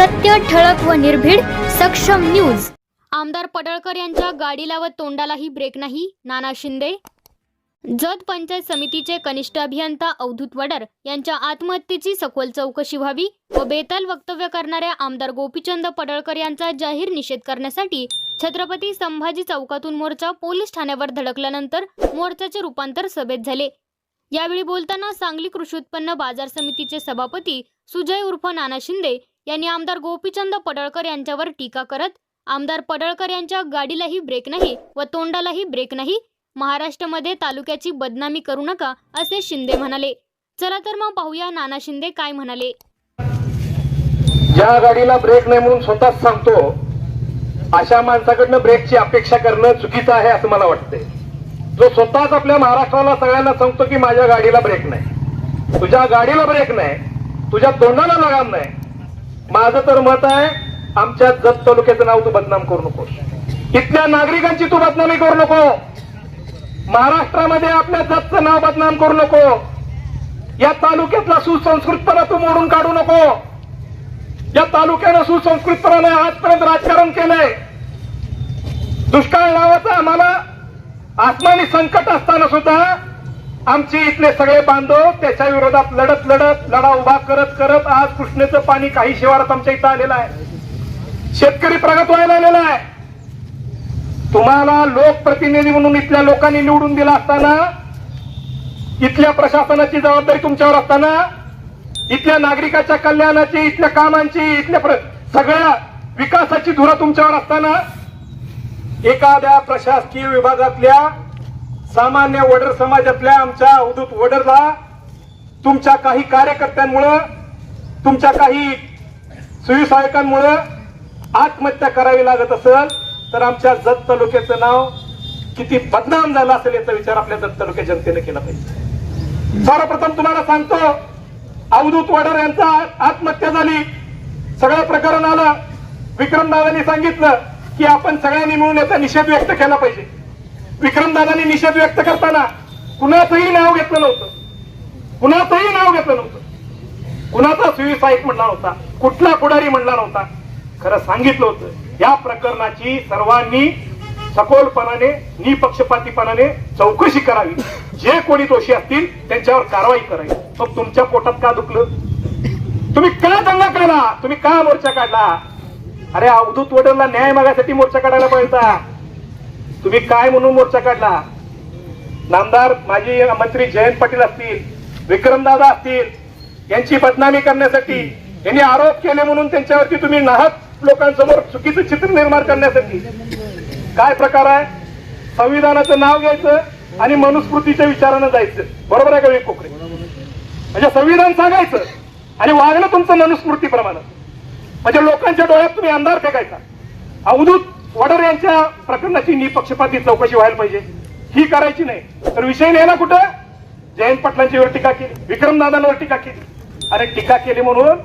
सत्य ठळक व निर्भीड सक्षम न्यूज. आमदार पडळकर यांच्या गाडीला व तोंडालाही ब्रेक नाही. नाना शिंदे. जत पंचायत समितीचे कनिष्ठ अभियंता अवधूत वडर यांच्या आत्महत्येची सखोल चौकशी व्हावी व बेताल वक्तव्य करणाऱ्या आमदार गोपीचंद पडळकर यांचा जाहीर निषेध करण्यासाठी छत्रपती संभाजी चौकातून मोर्चा पोलीस ठाण्यावर धडकल्यानंतर मोर्चाचे रूपांतर सभेत झाले. यावेळी बोलताना सांगली कृषी उत्पन्न बाजार समितीचे सभापती सुजय उर्फ नाना शिंदे यांनी आमदार गोपीचंद पडळकर यांच्यावर टीका करत आमदार पडळकर यांच्या गाडीलाही ब्रेक नाही व तोंडालाही ब्रेक नाही महाराष्ट्रामध्ये तालुक्याची बदनामी करू नका असे शिंदे म्हणाले. चला तर मग पाहूया नाना शिंदे काय म्हणाले. ज्या गाडीला ब्रेक नाही म्हणून स्वतःच सांगतो अशा माणसाकडनं ब्रेकची अपेक्षा करणं चुकीचं आहे असं मला वाटतंय. जो स्वतःच आपल्या महाराष्ट्राला सगळ्यांना सांगतो की माझ्या गाडीला ब्रेक नाही. तुझ्या गाडीला ब्रेक नाही. तुझ्या तोंडाला लगाम नाही. माझं तर मत आहे आमच्या जत तालुक्याचं नाव तू बदनाम करू नको इथल्या नागरिकांची तू बदनामी करू नको. महाराष्ट्रामध्ये आपल्या जतचं नाव बदनाम करू नको. या तालुक्यातला सुसंस्कृतपणा तू मोडून काढू नको. या तालुक्यानं सुसंस्कृतपणाने आजपर्यंत राजकारण केलंय. दुष्काळ नावाचा आम्हाला आत्माने संकट असताना सुद्धा आमचे इथले सगळे बांधव त्याच्या विरोधात लढत लढत लढा उभा करत करत आज कृष्णेचं पाणी काही शिवारात आमच्या इथं आलेलं आहे. शेतकरी प्रगत व्हायला आलेला आहे. तुम्हाला लोकप्रतिनिधी म्हणून इथल्या लोकांनी निवडून दिला असताना इथल्या प्रशासनाची जबाबदारी तुमच्यावर असताना इथल्या नागरिकाच्या कल्याणाची इथल्या कामांची इथल्या सगळ्या विकासाची धुरा तुमच्यावर असताना एखाद्या प्रशासकीय विभागातल्या सामान्य वडर समाजातल्या आमच्या अवधूत वडरला तुमच्या काही कार्यकर्त्यांमुळं तुमच्या काही सुविसहायकांमुळं आत्महत्या करावी लागत असेल तर आमच्या जत तालुक्याचं नाव किती बदनाम झालं असेल याचा विचार आपल्या जत तालुक्या जनतेने केला पाहिजे. सर्वप्रथम तुम्हाला सांगतो अवधूत वडर यांचा आत्महत्या झाली. सगळं प्रकरण आलं विक्रम दादांनी सांगितलं. की आपण सगळ्यांनी मिळून याचा निषेध व्यक्त केला पाहिजे. विक्रमदादांनी निषेध व्यक्त करताना कुणाचंही नाव घेतलं नव्हतं. कुणाचंही नाव घेतलं नव्हतं. कुणाचा सुईसाईक म्हणला नव्हता कुठला पुढारी म्हणला नव्हता. खरं सांगितलं होतं या प्रकरणाची सर्वांनी सखोलपणाने निपक्षपातीपणाने चौकशी करावी. जे कोणी दोषी असतील त्यांच्यावर कारवाई करावी. मग तुमच्या पोटात का दुखलं? तुम्ही का दंगा केला? तुम्ही का मोर्चा काढला? अरे अवधूत वडरला न्याय मागायसाठी मोर्चा काढायला पाहिजे. तुम्ही काय म्हणून मोर्चा काढला? नामदार माजी मंत्री जयंत पाटील असतील विक्रमदादा असतील यांची बदनामी करण्यासाठी यांनी आरोप केले म्हणून त्यांच्यावरती तुम्ही नाहक लोकांसमोर चुकीचं चित्र निर्माण करण्यासाठी. काय प्रकार आहे? संविधानाचं नाव घ्यायचं आणि मनुस्मृतीच्या विचारानं जायचं. बरोबर आहे का विवेक कोकरे? म्हणजे संविधान सांगायचं आणि वागणं तुमचं मनुस्मृतीप्रमाणे. म्हणजे लोकांच्या डोळ्यात तुम्ही अंधार फेकायचा. अवधूत वडर यांच्या प्रकरणाची निपक्षपाती चौकशी व्हायला पाहिजे. ही करायची नाही. तर विषय नेला कुठं? जयंत पाटलांच्यावर टीका केली. विक्रमदादांवर टीका केली. अरे टीका केली म्हणून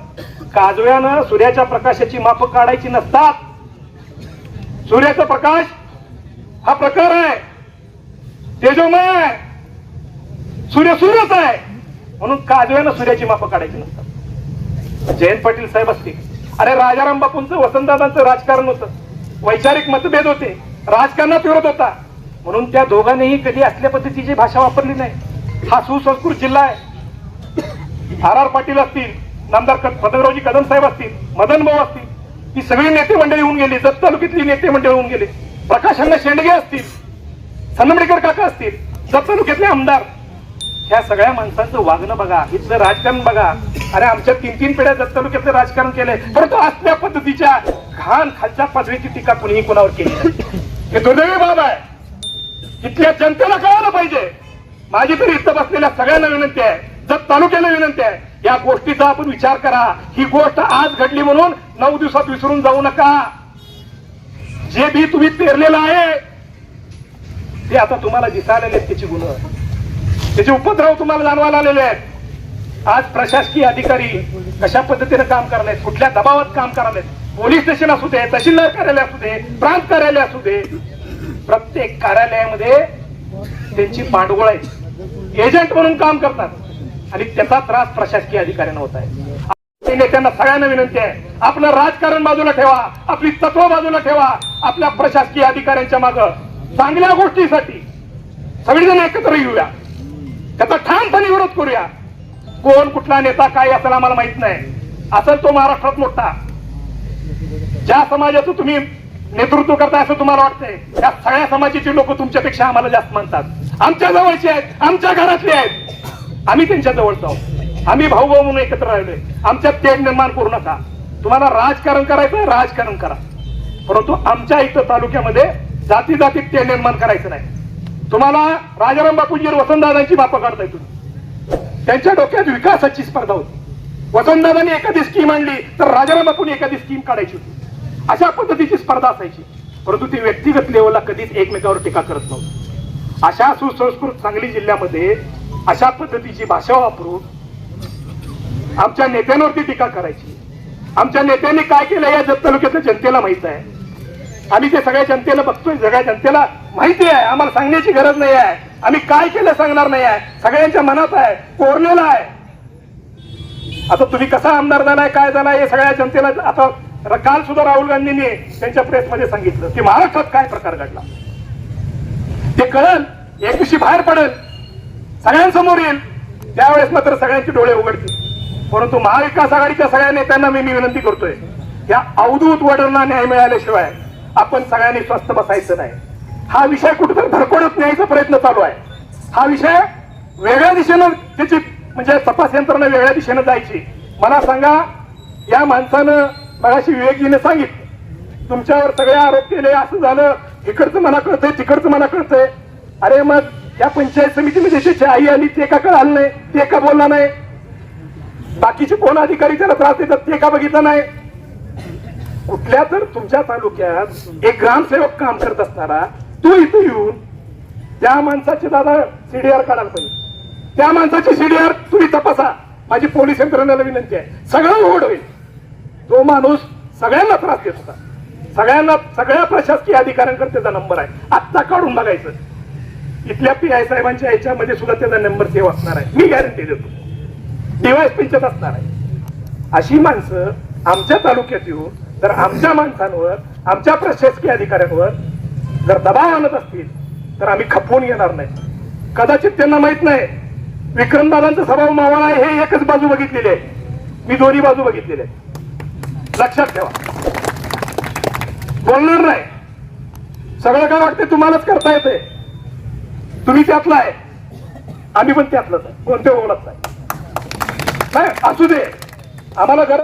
काजव्यानं सूर्याच्या प्रकाशाची माप काढायची नसतात. सूर्याचा प्रकाश हा प्रकार आहे. तेजोमय सूर्य सूर्यच आहे. म्हणून काजव्यानं सूर्याची माप काढायची नसतात. जयंत पाटील साहेब असतील. अरे राजाराम बापूंचं वसंतदादांचं राजकारण होतं. वैचारिक मतभेद होते. राजकारणात विरोध होता. म्हणून त्या दोघांनीही कधी असल्या पद्धतीची भाषा वापरली नाही. हा सुसंस्कृत जिल्हा आहे. आर आर पाटील असतील नामदार क- पतंगरावजी कदम साहेब असतील मदन भाऊ असतील ही सगळी नेते मंडळी होऊन गेली. जत तालुक्यातली नेते मंडळी होऊन गेली. प्रकाश अण्णा शेंडगे असतील सन्नमडेकर काका असतील जत तालुक्यातले आमदार ह्या सगळ्या माणसांचं वागणं बघा इथलं राजकारण बघा. अरे आमच्या तीन तीन पिढ्या दत्त तालुक्यातलं राजकारण केलंय परंतु असल्या पद्धतीच्या घाण खालच्या पदवीची टीका कुणीही कोणावर केली हे दुर्दैवी बाब आहे. इथल्या जनतेला कळायला पाहिजे. माझी तरी इथं बसलेल्या सगळ्यांना विनंती आहे. जत तालुक्याला विनंती आहे या गोष्टीचा आपण विचार करा. ही गोष्ट आज घडली म्हणून नऊ दिवसात विसरून जाऊ नका. जे बी तुम्ही पेरलेलं आहे ते आता तुम्हाला दिसायला त्याची गुण. त्याचे उपद्रव तुम्हाला जाणवायला आलेले आहेत आज प्रशासकीय अधिकारी कशा पद्धतीने काम करायला कुठल्या दबावात काम करायला पोलीस स्टेशन असू दे तहसीलदार कार्यालय असू दे प्रांत कार्यालय असू दे प्रत्येक कार्यालयामध्ये त्यांची पांडगोळ आहे एजंट म्हणून काम करतात आणि त्याचा त्रास प्रशासकीय अधिकाऱ्यांना होत आहे. नेत्यांना सगळ्यांना विनंती आहे आपलं राजकारण बाजूला ठेवा आपली तत्व बाजूला ठेवा आपल्या प्रशासकीय अधिकाऱ्यांच्या माग चांगल्या गोष्टीसाठी सगळेजण एकत्र येऊया. त्याचा ठामपणे विरोध करूया. कोण कुठला नेता काय असेल आम्हाला माहीत नाही. असेल तो महाराष्ट्रात मोठा. ज्या समाजाचं तुम्ही नेतृत्व करता असं तुम्हाला वाटतंय त्या सगळ्या समाजाची लोक तुमच्यापेक्षा आम्हाला जास्त मानतात. आमच्या जवळचे आहेत आमच्या घरातले आहेत. आम्ही त्यांच्या जवळच आहोत आम्ही भाऊ भाऊ म्हणून एकत्र राहिलोय. आमच्यात तेढ निर्माण करू नका. तुम्हाला राजकारण करायचं राजकारण करा. परंतु आमच्या इथं तालुक्यामध्ये जाती जातीत तेढ निर्माण करायचं नाही. तुम्हाला राजाराम बापूजी वसंतदादांची बापं काढताय तुम्ही. त्यांच्या डोक्यात विकासाची स्पर्धा होती. वसंतदादांनी एखादी स्कीम आणली तर राजाराम बापूंनी एखादी स्कीम काढायची होती. अशा पद्धतीची स्पर्धा असायची. परंतु ती व्यक्तिगत लेवलला कधीच एकमेकावर टीका करत नव्हती. अशा सुसंस्कृत सांगली जिल्ह्यामध्ये अशा पद्धतीची भाषा वापरून आमच्या नेत्यांवरती टीका करायची. आमच्या नेत्यांनी काय केलं या जत तालुक्यातल्या जनतेला माहीत आहे. आम्ही ते सगळ्या जनतेला बघतोय सगळ्या जनतेला माहिती आहे आम्हाला सांगण्याची गरज नाही आहे. आम्ही काय केलं सांगणार नाही आहे. सगळ्यांच्या मनात आहे कोरलेला आहे. आता तुम्ही कसा आमदार झालाय काय झालाय हे सगळ्या जनतेला आता काल सुद्धा राहुल गांधींनी त्यांच्या प्रेसमध्ये सांगितलं की महाराष्ट्रात काय प्रकार घडला. ते कळल एक दिवशी बाहेर पडेल सगळ्यांसमोर येईल. त्यावेळेस मात्र सगळ्यांचे डोळे उघडतील. परंतु महाविकास आघाडीच्या सगळ्या नेत्यांना मी विनंती करतोय या अवधूत वडरला न्याय मिळाल्याशिवाय आपण सगळ्यांनी स्वस्थ बसायचं नाही. हा विषय कुठेतरी धडपडत न्यायचा प्रयत्न चालू आहे. हा विषय वेगळ्या दिशेनं त्याची म्हणजे तपास यंत्रणा वेगळ्या दिशेनं जायची. मला सांगा या माणसानं मगाशी विवेकजीने सांगितलं तुमच्यावर सगळे आरोप केले असं झालं इकडचं मला कळतंय तिकडचं मला कळतंय. अरे मग या पंचायत समितीमध्ये त्याची आई आली ते का कळालं नाही ते का बोलला नाही? बाकीचे कोण अधिकारी त्याला त्रास देतात ते का बघितलं नाही? कुठल्या तर तुमच्या तालुक्यात एक ग्रामसेवक काम करत असणारा तू इथे येऊन त्या माणसाचे दादा सीडीआर काढायला पाहिजे. त्या माणसाची सीडीआर तुम्ही तपासा. माझी पोलीस यंत्रणेला विनंती आहे. सगळं उघड होईल. तो माणूस सगळ्यांना त्रास देत होता. सगळ्यांना सगळ्या प्रशासकीय अधिकाऱ्यांकडे त्याचा नंबर आहे. आत्ता काढून बघायचं. इथल्या पी आय साहेबांच्या याच्यामध्ये सुद्धा त्याचा नंबर सेव्ह असणार आहे. मी गॅरंटी देतो. डिवाइस पिंचत असणार आहे. अशी माणसं आमच्या तालुक्यात येऊन तर आमच्या माणसांवर आमच्या प्रशासकीय अधिकाऱ्यांवर जर दबाव आणत असतील तर आम्ही खपवून येणार नाही. कदाचित त्यांना माहीत नाही विक्रमदादांचा स्वभाव मावळा आहे हे एकच बाजू बघितलेली आहे. मी दोन्ही बाजू बघितलेले आहे लक्षात ठेवा. बोलणार नाही. सगळं काय वाटते तुम्हालाच करता येते तुम्ही त्यातला आहे. आम्ही पण त्यातलंच आहे. कोणत्या ओळख नाही. नाही असू दे. आम्हाला गरज